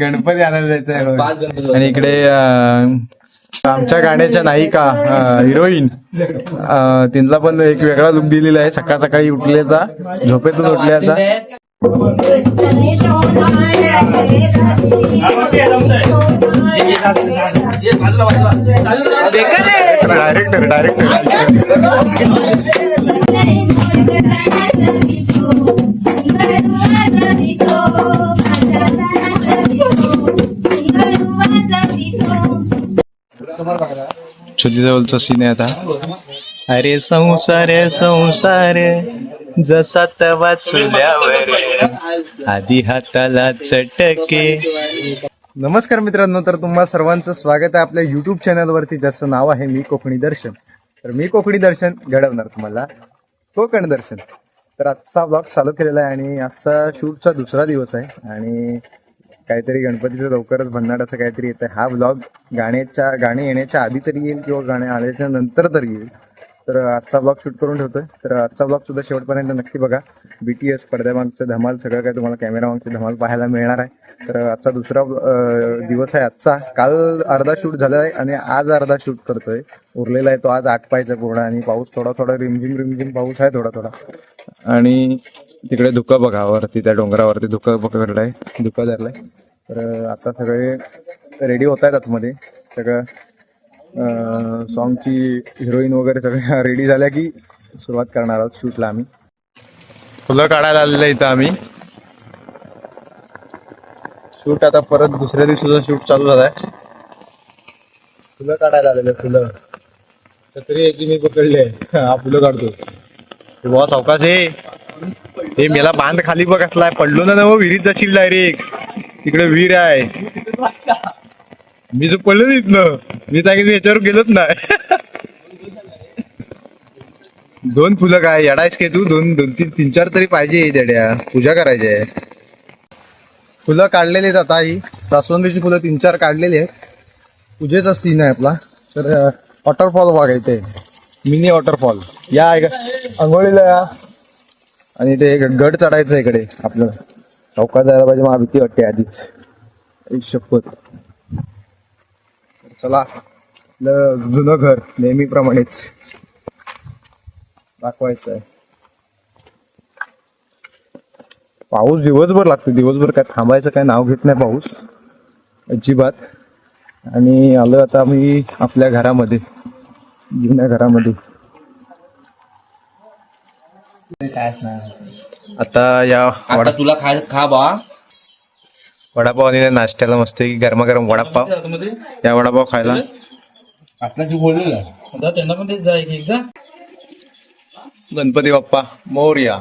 गणपती आणायला जायचं आणि इकडे आमच्या गाण्याच्या नायिका हिरोईन त्यांना पण एक वेगळा लुक दिलेला आहे. सकाळ सकाळी उठल्याचा झोपेतून उठल्याचा. डायरेक्टर. डायरेक्टर. जवळचा सीन आहे आता. अरे संसार संसार जसा तवा चुल्यावर आधी हाताला चटके. नमस्कार मित्रांनो तर तुम्हा सर्वांचं स्वागत आहे आपल्या युट्यूब चॅनलवरती ज्याचं नाव आहे मी कोकणी दर्शन. तर मी कोकणी दर्शन घडवणार तुम्हाला. कोकण दर्शन. तर आजचा ब्लॉग चालू केलेला आहे आणि आजचा शूटचा दुसरा दिवस आहे. आणि काहीतरी गणपतीचं लवकरच भन्नाट असं काहीतरी येतं हा ब्लॉग गाण्याच्या गाणे येण्याच्या आधी तरी येईल किंवा गाणे आल्याच्यानंतर तरी येईल. तर आजचा ब्लॉग शूट करून ठेवतोय. तर आजचा ब्लॉग सुद्धा शेवटपर्यंत नक्की बघा. बी टी एस पडद्यामागचं धमाल सगळं काय तुम्हाला कॅमेरामागचं धमाल पाहायला मिळणार आहे. तर आजचा दुसरा दिवस आहे आजचा. काल अर्धा शूट झाला आहे आणि आज अर्धा शूट करतोय. उरलेला आहे तो आज आठ पायचा पूर्ण आणि पाऊस थोडा थोडा रिमझिम रिमझिम पाऊस आहे थोडा थोडा. आणि तिकडे धुकं बघा वरती त्या डोंगरावरती धुकं पकडलंय धुकं धरलंय. तर आता सगळे रेडी होत आहेत आतमध्ये. सगळं सॉन्गची हिरोईन वगैरे सगळ्या रेडी झाल्या की सुरुवात करणार आहोत शूटला आम्ही. फुलं काढायला आलेलं इथं आम्ही. शूट आता परत दुसऱ्या दिवशीचा शूट चालू झालाय. फुलं काढायला आलेलं फुलं. छत्री याची मी पकडली आहे? हा फुलं काढतो. हे अवकाश आहे. हे मेला बांध खाली बघ असलाय पडलो ना मग विहिरीत जाशील डायरेक्ट तिकडे विहीर आहे. मी जो पडलो ना इथनं मी सांगितलं याच्यावर गेलोच नाही. दोन फुलं काय येडायस के तू? दोन दोन तीन तीन चार तरी पाहिजे देड्या पूजा करायची आहे. फुलं काढलेली आहेत आता ही. जास्वंदीची फुलं तीन चार काढलेली आहेत. पूजेचा सीन आहे आपला. तर वॉटरफॉल बघायचं आहे मिनी वॉटरफॉल या ऐका आंघोळीला या. आणि ते गड चढायचं इकडे. आपलं चौकात जायला पाहिजे मला भीती वाटते आधीच. एक शपथ. चला आपलं जुनं घर नेहमीप्रमाणेच दाखवायचं आहे. पाऊस दिवसभर लागतो. दिवसभर काय थांबायचं काय नाव घेत नाही पाऊस. अजिबात. आणि आलो आता आम्ही आपल्या घरामध्ये जुन्या घरामध्ये. आता या आता वडा तुला खा खा बा. वडापाव आणि नाश्त्याला मस्त की गरमागरम वडापाव. या वडापाव खायला. असल्याची बोललेला त्यांना पण तेच जाय की जा गणपती बाप्पा मोर्या.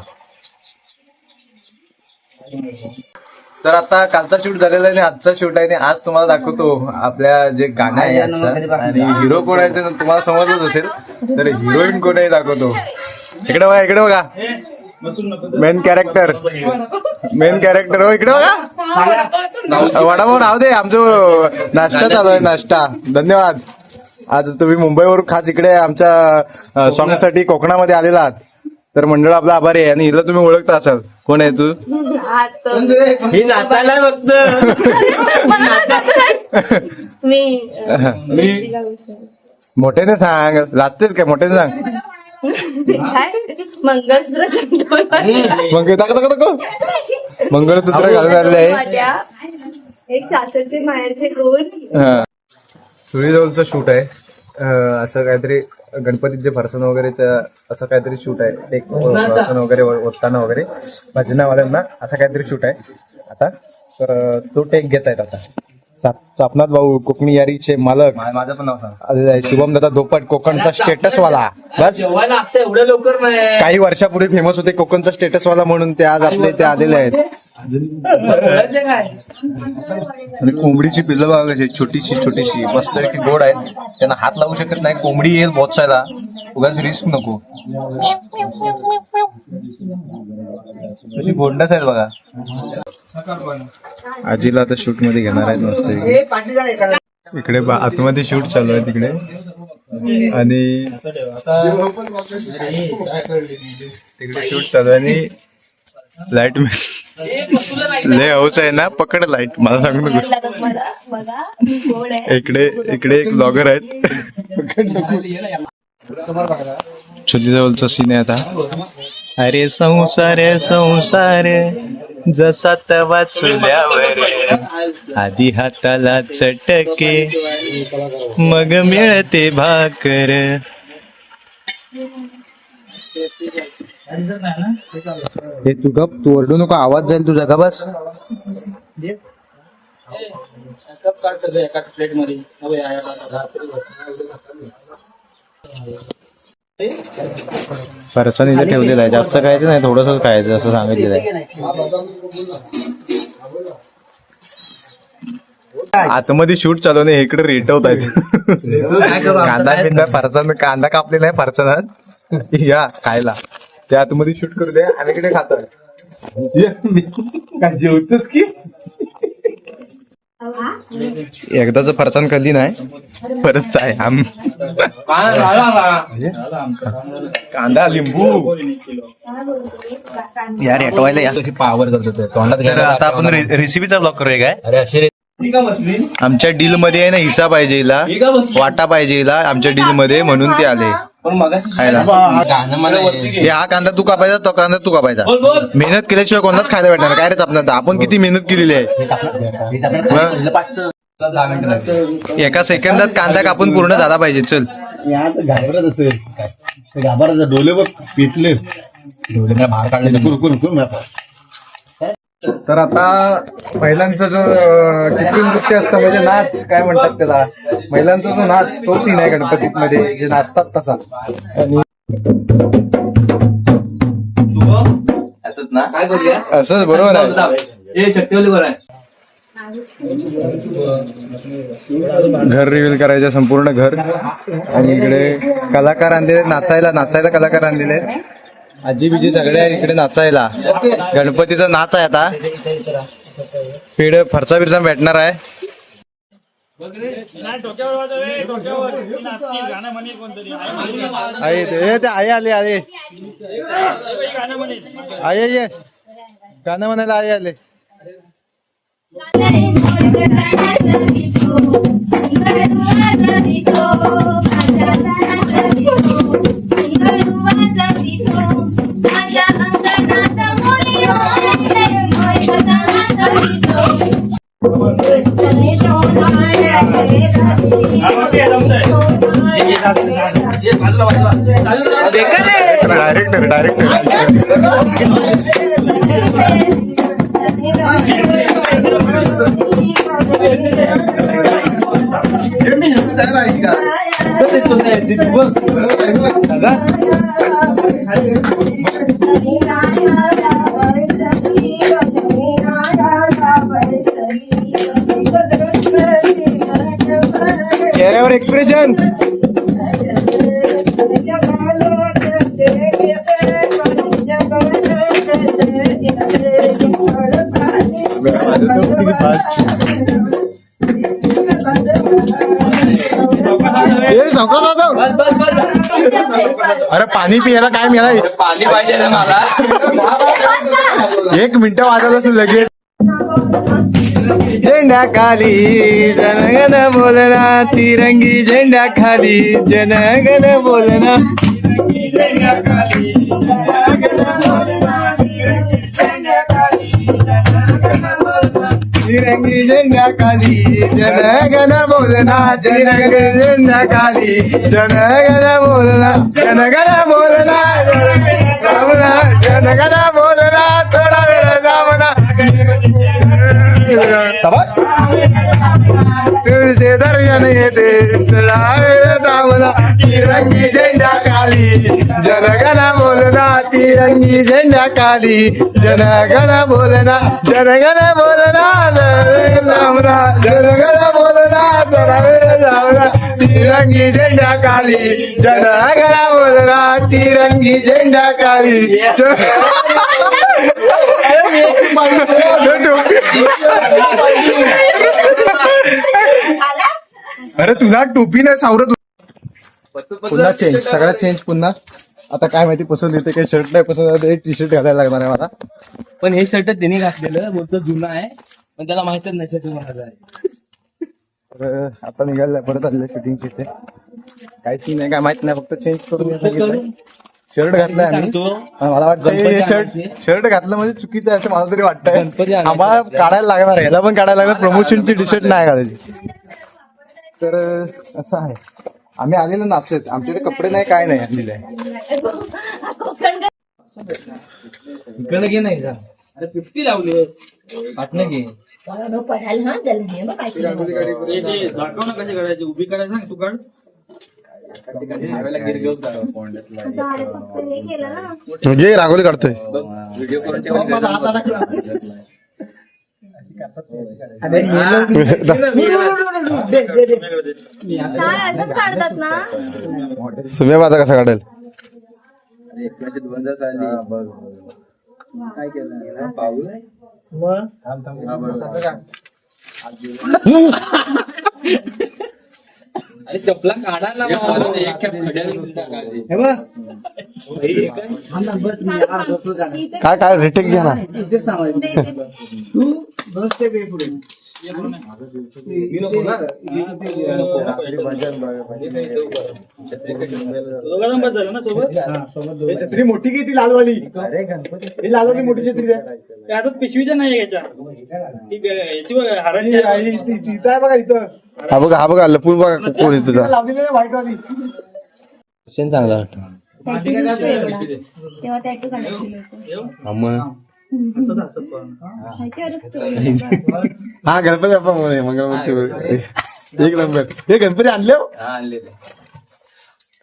तर आता कालचा शूट झालेला आहे आणि आजचा शूट आहे आणि आज तुम्हाला दाखवतो आपल्या जे गाणं आहे आजचं. आणि हिरो कोण आहे ते तुम्हाला समजलंच असेल. तर हिरोईन कोण आहे दाखवतो. इकडे बघा इकडे बघा. मेन कॅरेक्टर मेन कॅरेक्टर हो इकडे बघा. वडापाव नाव दे आमचं नाश्ता चालू आहे नाश्ता. धन्यवाद. आज तुम्ही मुंबईवरून खास इकडे आमच्या सॉंगसाठी कोकणामध्ये आलेला आहात. तर मंडळ आपला आभारी आहे आणि हिला तुम्ही ओळखता असाल. कोण आहे तू? ही नाचायला फक्त. मी मोठ्याने सांग लाजतेच काय? मोठ्याने सांग. काय? मंगळसूत्र चंदन मग दाखव दाखव दाखव. मंगळसूत्र घालून आलेलं आहे एक सासरचे माहेरचे हा. सुळीजवळचं शूट आहे. अं, असं काहीतरी गणपतीचे फरसन वगैरेचं असं काहीतरी शूट आहे. एक फरसन वगैरे ओतताना वगैरे. भजनावाल्यांना असं काहीतरी शूट आहे. आता तर तो टेक घेत आहेत आता. चापनाथ भाऊ कोकणी यारीचे मालक. माझं पण नाव सांग. शुभम दादा दोपट कोकणचा स्टेटस वाला बस. एवढ्या लवकर नाही. काही वर्षापूर्वी फेमस होते कोकणचा स्टेटस वाला म्हणून ते आज आपले इथे आलेले आहेत. आणि कोंबडीची पिल्लं बघा कशी छोटीशी छोटीशी. मस्त की गोड आहेत. त्यांना हात लावू शकत नाही. कोंबडी येईल बोचायला. उगाच रिस्क नको. तशी गोंडच आहेत बघा. आजीला आता शूटमध्ये घेणार आहेत मस्त इकडे बा- आतमध्ये शूट चालू आहे तिकडे. आणि तिकडे शूट चालू आहे आणि लाइट लय हौस आहे ना पकड लाइट मला सांगू नको. आहे इकडे इकडे एक ब्लॉगर आहेत. चुलीजवळचा सीन आहे आता. अरे संसार संसार जसा तवा चुल्यावर आधी हाताला चटके मग मिळते भाकर. हे तू गप तू ओरडू नको आवाज जाईल तुझा का बस. एका प्लेटमध्ये इथे ठेवलेला आहे. जास्त खायचं नाही थोडस खायचं असं सांगितलेलं आहे. आतमध्ये शूट चालू नाही इकडे रेटवत आहेत. कांदा बिंदा फरसाण कांदा कापलेला आहे फरसाणात या खायला. ते आतमध्ये शूट करू दे आणि इकडे खातोय जेवतोस की? एकदाच फरसाण खाल्ली नाही परत आहे आम कांदा लिंबू. या रेटवायला या. पावर करतो तोंडात आता आपण रेसिपीचा ब्लॉग करूया काय? अरे अशी आमच्या डील मध्ये आहे ना हिस्सा पाहिजे वाटा पाहिजे आमच्या डील मध्ये म्हणून ते आले. पण मगाशी खायला. गाणं मला वरती घे. हे हा कांदा तू कापायचा तो कांदा तू कापायचा. बोल बोल. मेहनत केल्याशिवाय कोणाच खायला भेटणार काय रे आपण आपण किती मेहनत केलेली आहे? दहा मिनिटं लागतील. एका सेकंदात कांदा कापून पूर्ण झाला पाहिजे. चल. मी आता घाबरत असेल. घाबरायचं. डोले बघ पिटले डोळे मला बाहेर काढले. कुरकुर कुर तर आता महिलांचा जो कृत्रिम नृत्य असतं म्हणजे नाच काय म्हणतात त्याला? महिलांचा जो नाच तो सीन आहे गणपतीत मध्ये जे नाचतात तसा. आणि असंच ना काय करूया असंच बरोबर आहे. हे शक्तीवाली बरं आहे. घर रिव्हील करायचं संपूर्ण घर. आणि इकडे कलाकार आणलेले नाचायला नाचायला कलाकार आणलेले आहेत. आजी बिजी सगळे इकडे नाचायला. गणपतीचा नाच आहे आता. पेड फरसा बिरसा भेटणार आहे. आई ते आई आले आले आई ये गाणं म्हणायला आई आले. माझ्या डायरेक्टर डायरेक्टर चेहऱ्यावर एक्सप्रेशन अरे पाणी पियाला काय मिळाला? पाणी पाहिजे ना मला. एक मिनिट वाजत असेल लगेच. झेंडा खाली जनगण बोलना तिरंगी झेंडा खाली जनगण बोलना. तिरंगी झेंडा खाली जनगण बोलना तिरंग झेंडा खाली जनगण बोलना जनगण बोलना जामना जनगण तुझे दर्शन येते तिरंगी झेंडा खाली. जनगण बोलना तिरंगी झेंडा खाली. जनगण बोलना जनगण बोलना जामना जनगण बोलना थोडा वेळ तिरंगी झेंडा खाली. जनगण बोलना तिरंगी झेंडा खाली. अरे तुझा टोपी नाही सावरत पुन्हा चेंज सगळ्यात चेंज पुन्हा. आता काय माहिती पसंत येते काही शर्ट नाही पसंत येते एक टी शर्ट घालायला लागणार आहे मला. पण हे शर्ट त्यांनी घातलेलं बोलतो जुना आहे पण त्याला माहितच नाही शर्ट माझा आहे. तर आता निघायला परत आलेलं शूटिंगचे ते. काहीच नाही काय माहीत नाही फक्त चेंज करून. शर्ट घातलाय आम्ही. सांगतो. पण मला वाटतं गणपती हे शर्ट आणायचे. शर्ट घातलं म्हणजे चुकीचं आहे असं मला तरी गणपती वाटतंय आणायचे. आम्हाला काढायला लागणार आहे. याला पण काढायला लागणार. प्रमोशनची टी शर्ट नाही घालायची. तर असं आहे. आम्ही आलेलो नाचत. आमच्याकडे कपडे नाही काय नाही आणलेले. कोकण इकडे घे नाही का अरे फिफ्टी लावली. पाटणं घे. पडायला हा बघ दाखव ना कशी उभी काढायचं ना तू काढ आता अरे फक्त हे केलं ना म्हणजे रागोली काढतोय. काय असंच काढतात ना? सुम्या माझा कसा काढेल? अरे चपला काढायला लावा. टाकायची. इथे काय काय रिटेक घ्या ना. मी नको ना. दोघं छत्री मोठी की ती लालवाली? ही लालवाली मोठी छत्री आहे आता पिशवीच्या नाही याच्या. याची बघ, हाराची आहे. इथं आहे बघा इथं. हा बघा हा बघा लपून बघा कोण येतं वाली चांगला वाटतं. तेव्हा. हा. गणपती बाप्पा. मोरे मंगळमूर्ती एक नंबर. हे गणपती आणले हो?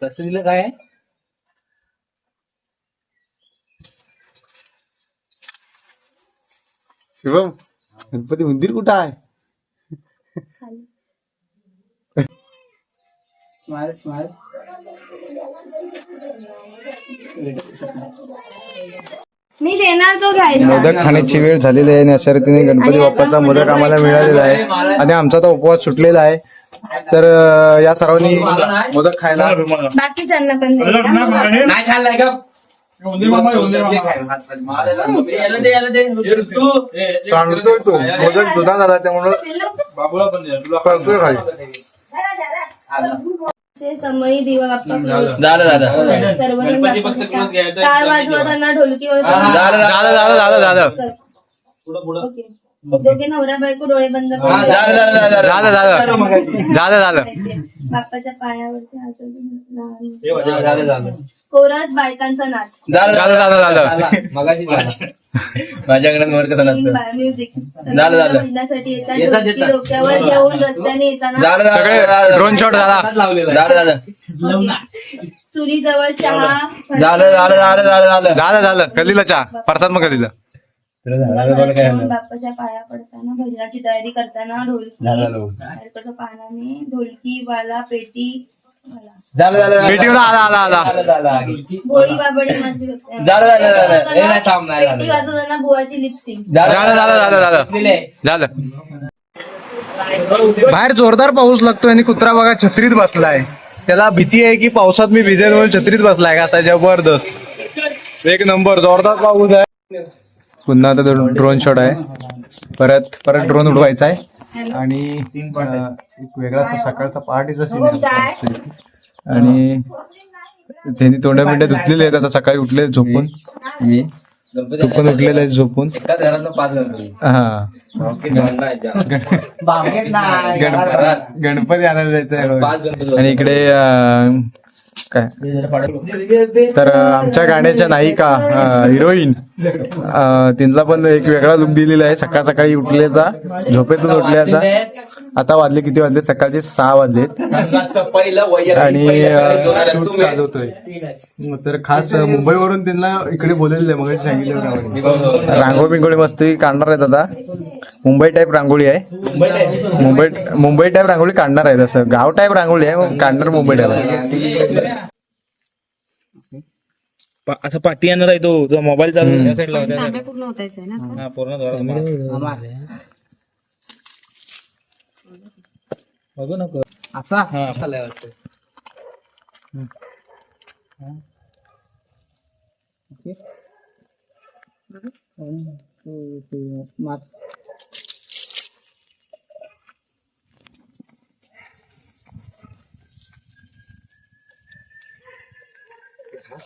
कसं दिलं काय शिवम गणपती मंदिर कुठं आहे? मी देणार तो घ्यायचा. मोदक खाण्याची वेळ झालेली आहे आणि अशा रीतीने गणपती बाप्पाचा मोदक आम्हाला मिळालेला आहे. आणि आमचा आता उपवास सुटलेला आहे. तर अं, या सर्वांनी मोदक खायला बाकीच्यांना पण. नाही खाल्लाय का सांगतोय तो मोदक दुधा झाला त्यामुळं पळतोय खाली. ते समयी दिवा झालं दादा सर्व गणपती फक्त क्लोज घ्यायचा. टाळ वाजवताना ढोलकी वाजवताना झालं झालं झालं झालं पुढं पुढं. ओके. दोघे नवरा बायको डोळे बंद करून झालं, झालं, झालं, झालं झालं झालं झालं बाप्पाच्या पायावरती हात ठेवून बघा, झालं झालं कोरस बायकांचा नाच. झालं झालं झालं मगाशी माझ्याकडे वर्ग तीन बार म्युझिक झालं, झालं. म्हणण्यासाठी येतात येतात, ढोलकी येतात. डोक्यावर घेऊन रस्त्याने येताना सगळे ड्रोन शॉट झाला लावलेला झालं झालं चुली जवळ चहा झालं झालं झालं झालं झालं झालं झालं कधीला चहा? प्रसाद मग कधीला? बाप्पाच्या पाया पडताना भजनाची तयारी करताना ढोलकी पानाने ढोलकी वाला पेटी. झालं झालं पेटीवर आला आला आला. झालं झालं बाबडी माझी. झालं, झालं, झालं. हे नाही, थांब, नाही, पेटी झालं. वाजवताना बुवाची लिपसिंग झालं झालं झालं झालं दिले झालं. बाहेर जोरदार पाऊस लागतोय आणि कुत्रा बघा छत्रीत बसलाय. त्याला भीती आहे की पावसात मी भिजेल म्हणून छत्रीत बसलाय का? आता जबरदस्त. एक नंबर जोरदार पाऊस आहे. पुन्हा आता ड्रोन शॉट आहे. परत परत ड्रोन उडवायचा आहे. आणि एक वेगळा असा सकाळचा पहाटेचा सीन आणि त्यांनी तोंड बिंड धुतलेले आहेत. आता सकाळी उठले झोपून. मी. पण उठलेला आहे झोपून. गणपती हा आणायला जायचं आणि इकडे काय? तर आमच्या गाण्याच्या नायिका हिरोईन त्यांचा पण एक वेगळा लुक दिलेला आहे. सकाळ सकाळी उठल्याचा झोपेतून उठल्याचा आता वाजले किती वाजले? सकाळचे सहा वैयक्तिक आणि तर खास मुंबईवरून त्यांना इकडे बोललेलं आहे मग सांगितलं रांगोळी बिंगोळी मस्ती काढणार आहेत आता मुंबई टाईप रांगोळी आहे. मुंबई मुंबई टाईप रांगोळी काढणार आहे. तसं गाव टाईप रांगोळी आहे काढणार मुंबई टाईप असं पाठी येणार आहे तो जो मोबाईल चालू त्या साईडला होता. पूर्ण होतायचं आहे ना असं? हा पूर्ण जोरात. बघू नको असा? हा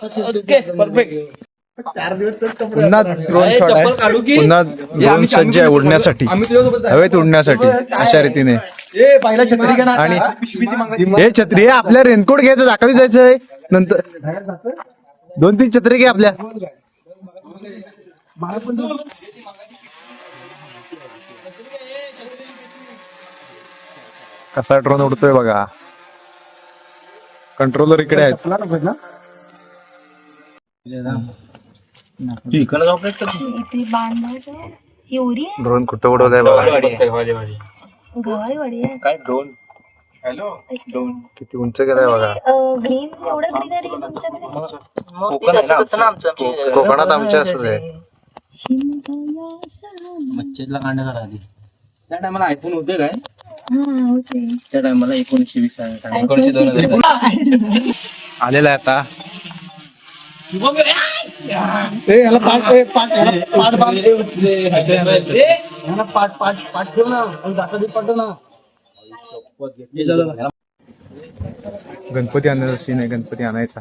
आलाय वाटतं पुन्हा ड्रोन शॉट आहे पुन्हा ड्रोन सज्ज आहे उडण्यासाठी. हवेत उडण्यासाठी अशा रीतीने. आणि हे छत्री हे आपल्या रेनकोट घ्यायचं दाखवली जायचंय. नंतर दोन तीन छत्री घे आपल्या. कसा ड्रोन उडतोय बघा. कंट्रोलर इकडे आहेत. इथे बांधायचं ही उरी आहे? ड्रोन कुठं उडवलाय बघा. आहे. काय ड्रोन? किती उंच गेलाय बघा. ग्रीन एवढं ग्रीनरी आहे तुमच्याकडे? कोकण आहे ना आमचं. कोकणात आमच्या असंच आहे. शिमगयाचा मच्छीला काढण्याचा आधी. त्या टायमाला आयफोन होते काय? हा होते. त्या टायमाला एकोणीसशे वीस एकोणीसशे दोन हजार आलेला आहे आता. गणपती आणायचा सीन आहे गणपती आणायचा.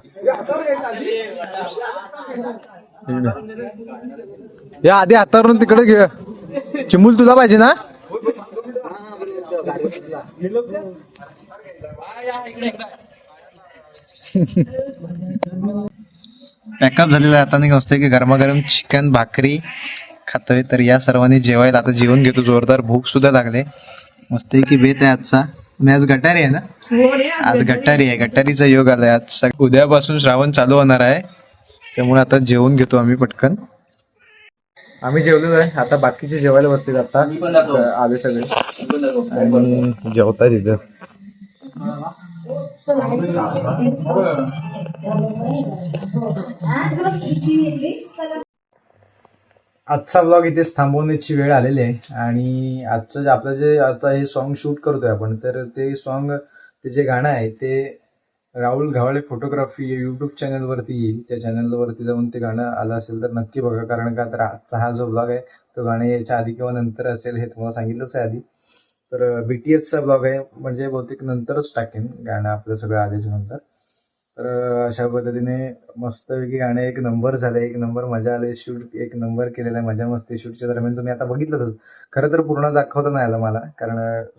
या आधी हातावरून तिकडे घे. चिमूल तुला पाहिजे ना? पॅकअप झालेला आता नाही मस्त की गरमागरम चिकन भाकरी खातोय. तर या सर्वांनी जेवायला आता जेवण घेतो. जोरदार भूक सुद्धा लागले. मस्त की बेत आहे आजचा. आणि आज गटारी आहे ना? आज गटारी आहे. गटारीचा योग आलाय आज. उद्यापासून श्रावण चालू होणार आहे. त्यामुळे आता जेवून घेतो आम्ही पटकन. आम्ही जेवलेलो आहे. आता बाकीचे जेवायला बसले आता. आले सगळे. आणि जेवताय तिथं. आजचा ब्लॉग इथेच थांबवण्याची वेळ आलेली आहे. आणि आजचं जे आपलं जे आता हे सॉन्ग शूट करतोय आपण तर ते सॉन्ग ते जे गाणं आहे ते राहुल घावळे फोटोग्राफी युट्यूब चॅनलवरती येईल. त्या चॅनलवरती जाऊन ते गाणं आलं असेल तर नक्की बघा. कारण का तर आजचा हा जो ब्लॉग आहे तो गाणं याच्या आधी किंवा नंतर असेल हे तुम्हाला सांगितलंच आहे आधी. तर बीटीएसचा ब्लॉग आहे. म्हणजे बहुतेक नंतरच टाकेन गाणं आपलं सगळं आल्याच्यानंतर. तर अशा पद्धतीने मस्तपैकी गाणे एक नंबर झाले. एक नंबर मजा आले. शूट एक नंबर केलेला आहे मजा मस्ती. शूटच्या दरम्यान तुम्ही आता बघितलंच. खरं तर पूर्ण दाखवता नाही आलं मला. कारण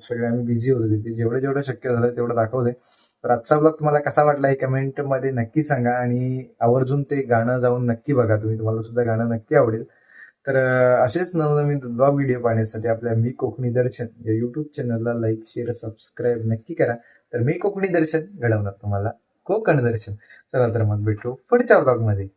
सगळे आम्ही बिझी होतो तिथे जेवढे जेवढं शक्य झालं तेवढं दाखवले तर आजचा ब्लॉग तुम्हाला कसा वाटला हे कमेंटमध्ये नक्की सांगा. आणि आवर्जून ते गाणं जाऊन नक्की बघा. तुम्ही तुम्हाला सुद्धा गाणं नक्की आवडेल. तर असेच नवनवीन ब्लॉग व्हिडिओ पाहण्यासाठी आपल्या मी कोकणी दर्शन या युट्यूब चॅनलला लाईक शेअर सबस्क्राईब नक्की करा. तर मी कोकणी दर्शन घडवणार तुम्हाला. कोकण दर्शन. चला तर मग भेटू पुढच्या ब्लॉगमध्ये